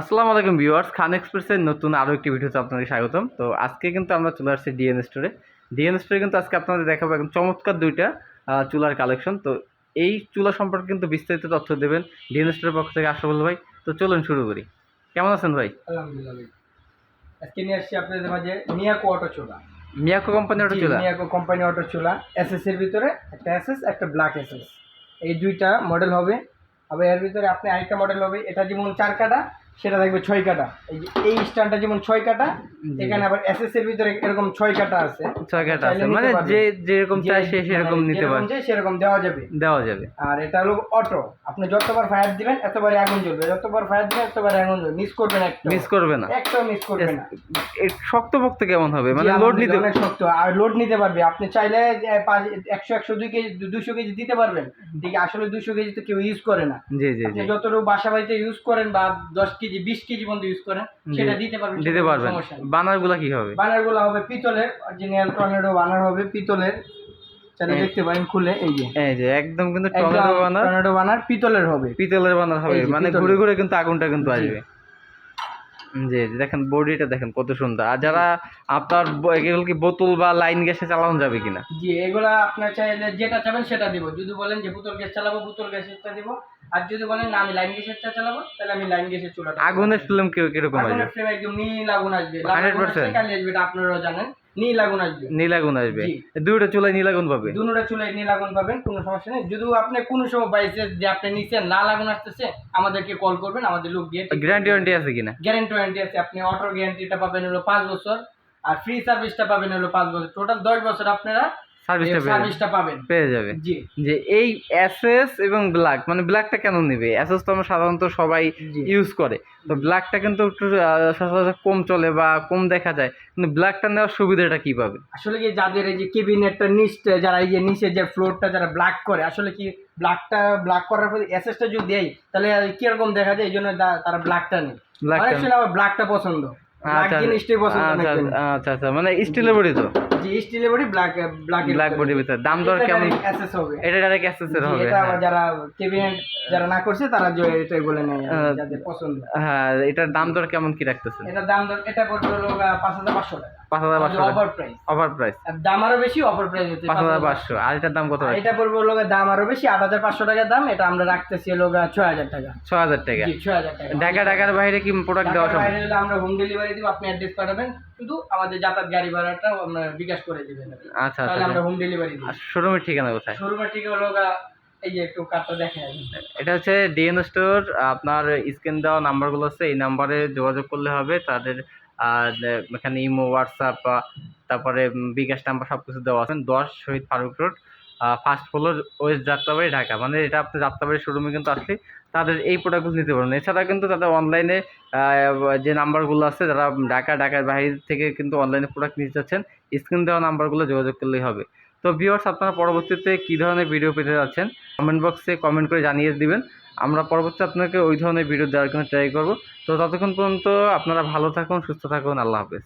আসসালামু আলাইকুম ভিউয়ার্স খান এক্সপ্রেসের নতুন আরও একটি ভিডিওতে আপনাদের স্বাগতম। তো আজকে কিন্তু আমরা চলে আসছি ডিএন স্টোরে ডিএন স্টোরে কিন্তু আজকে আপনাদের দেখাবো একদম চমৎকার দুইটা চুলার কালেকশন তো এই চুলা সম্পর্কে কিন্তু বিস্তারিত তথ্য দেবেন ডিএন স্টোরের পক্ষ থেকে আশরাফুল ভাই। তো চলুন শুরু করি। কেমন আছেন ভাই? আলহামদুলিল্লাহ। আজকে নিয়ে আসছি আপনাদের মাঝে মিয়াকো অটো চুলা। মিয়াকো কোম্পানির ওটা চুলা? মিয়াকো কোম্পানি অটো চুলা। এসএস এর ভিতরে একটা এসএস একটা ব্ল্যাক এসএস এই দুইটা মডেল হবে। আবার এর ভিতরে আপনি আরেকটা মডেল হবে। এটা যেমন চার কাটা সেটা থাকবে ছয় কাটা। এই যে এই স্ট্যান্ডটা যেমন ছয় কাটা এখানে আবার এসএস এর ভিতরে এরকম ছয় কাটা আছে। ছয় কাটা আছে। মানে যে যেরকম চাই সে সেরকম নিতে যেরকম পারে চাই সেরকম দেওয়া যাবে। দেওয়া যাবে। আর এটা হলো অটো আপনি যতবার ফায়ার দিবেন এতবার আগুন জ্বলবে। যতবার ফায়ার দিবেন এতবার আগুন জ্বলবে। মিস করবেন একটা মিস করবে না। একটাও মিস করবে না। এর শক্তপোক্ত কেমন হবে? মানে লোড নিতে অনেক শক্ত। আর লোড নিতে পারবে। আপনি চাইলে যে পাঁচ- একশো একশো দুই কেজি দুশো কেজি দিতে পারবেন। ঠিক আসলে দুশো কেজি তো কেউ ইউজ করে না। জি জি যতটুকু বাসা বাড়িতে ইউজ করেন বা দশ কেজি বিশ কেজি পর্যন্ত ইউজ করেন সেটা দিতে পারবেন দিতে পারবেন। কি হবে? বানারগুলো হবে পিতলের অরিজিনাল টর্নেডো বানার হবে পিতলের। চাইলে দেখতে পারেন খুলে এই যে। এই যে একদম কিন্তু বানার। টর্নেডো বানার পিতলের হবে। পিতলের বানার হবে। মানে ঘুরে ঘুরে কিন্তু আগুনটা কিন্তু আসবে। জি দেখেন বডিটা দেখেন কত সুন্দর। আর যারা আপনার এগুলো কি বোতল বা লাইন গ্যাসে চালানো যাবে কিনা? জি এগুলা আপনার চাইলে যেটা চাবেন সেটা দিব। যদি বলেন যে বোতল গ্যাস চালাবো বোতল গ্যাসেরটা দিব। আর যদি বলেন না আমি লাইন গ্যাসেরটা চালাবো তাহলে আমি লাইন গ্যাসের চুলাটা আগুনের ফ্লেম কি কীরকম আসবে? আগুনের ফ্লেম একদম নীল আগুন আসবে। লাল 100% আসবে, কালি আসবে এটা আপনারাও জানেন। নীল আগুন আসবে। নীলাগুন আসবে। দুটো দুইটা চুলায় নীল পাবে। দুনোটা চুলাই নীল পাবেন কোনো সমস্যা নেই। যদি আপনি কোনো সময় বাইসে যে আপনি নিচে লাল আগুন আসতেছে আমাদেরকে কল করবেন আমাদের লোক দিয়ে গ্যারান্টি ওয়ারেন্টি আছে কিনা? গ্যারেন্টি ওয়ারেন্টি আছে। আপনি অটোর গ্যারান্টিটা পাবেন হলো পাঁচ বছর আর ফ্রি সার্ভিসটা পাবেন হলো পাঁচ বছর। টোটাল দশ বছর আপনারা সার্ভিসটা সার্ভিসটা পাবেন। পেয়ে যাবে। জি। যে এই এসএস এবং ব্ল্যাক মানে ব্ল্যাকটা কেন নেবে? এসএস তো আমরা সাধারণত সবাই ইউজ করে। তো ব্ল্যাকটা কিন্তু একটু সচরাচর কম চলে বা কম দেখা যায়। কিন্তু ব্ল্যাকটা নেওয়ার সুবিধাটা কি পাবে? আসলে কি যাদের এই যে কেবিনেটটা নিচে যারা এই যে নিচে যে ফ্লোরটা যারা ব্ল্যাক করে আসলে কি ব্ল্যাকটা ব্ল্যাক করার পরে এসএসটা যদি দেয় তাহলে কীরকম দেখা যায়? এই জন্য তারা ব্ল্যাকটা নেই অনেক সময় আবার ব্ল্যাকটা পছন্দ। আচ্ছা পছন্দ আচ্ছা আচ্ছা আচ্ছা মানে স্টিলের বডি তো? জি স্টিলের বডি ব্ল্যাক ব্ল্যাক ব্ল্যাক বডির ভিতরে। দাম দর কেমন? অ্যাসেস হবে। এটা ডাইরেক্ট অ্যাসেসের হবে এটা হ্যাঁ। যারা কেবিনেট যারা না করছে তারা যে এটাই বলে নেয় যাদের পছন্দ। হ্যাঁ এটার দাম দর কেমন কি রাখতেছেন? এটা দাম দর এটা পড়বে হলো পাঁচ হাজার পাঁচশো টাকা। পাঁচ হাজার পাঁচশো অফার প্রাইস অফার প্রাইস আর দাম আরও বেশি অফার প্রাইস হচ্ছে পাঁচ হাজার পাঁচশো। আর এটার দাম কত এটা পড়বে হলো দাম আরও বেশি আট হাজার পাঁচশো টাকা দাম এটা আমরা রাখতেছি হলো ছয় হাজার টাকা। ছ হাজার টাকা। জি ছয় হাজার টাকা। ঢাকা ঢাকার বাইরে কি প্রোডাক্ট দেওয়া সম্ভব বাইরে হলে আমরা হোম ডেলিভারি দিব আপনি অ্যাড্রেস পাঠাবেন শুধু আমাদের যাতায়াত গাড়ি ভাড়াটা আমরা বিকাশ করে দিবেন। আচ্ছা তাহলে আচ্ছা। আমরা হোম ডেলিভারি দিই। আর শোরুমের ঠিকানা কোথায়? শোরুমের ঠিক হলো গা, এটা হচ্ছে ডিএন স্টোর, আপনার স্ক্রিন দেওয়া নাম্বারগুলো আছে, এই নাম্বারে যোগাযোগ করলে হবে, তাদের এখানে ইমো, হোয়াটসঅ্যাপ তারপরে বিকাশ নাম্বার সব কিছু দেওয়া আছে, দশ Shahid Faruk road first floor west Jatrabari, Dhaka. মানে এটা আপনি যাত্রাবাড়ি শোরুমে কিন্তু আসলে তাদের এই প্রোডাক্টগুলো নিতে পারবেন এছাড়া কিন্তু তাদের অনলাইনে যে নাম্বারগুলো আছে, যারা ঢাকা, ঢাকার বাইরে থেকে কিন্তু অনলাইনে প্রোডাক্ট নিতে চাচ্ছেন, স্ক্রিন দেওয়া নাম্বারগুলো যোগাযোগ করলেই হবে। তো ভিউয়ার্স আপনারা পরবর্তীতে কী ধরনের ভিডিও পেতে যাচ্ছেন কমেন্ট বক্সে কমেন্ট করে জানিয়ে দিবেন। আমরা পরবর্তী আপনাকে ওই ধরনের ভিডিও দেওয়ার জন্য ট্রাই করব। তো ততক্ষণ পর্যন্ত আপনারা ভালো থাকুন, সুস্থ থাকুন, আল্লাহ হাফেজ।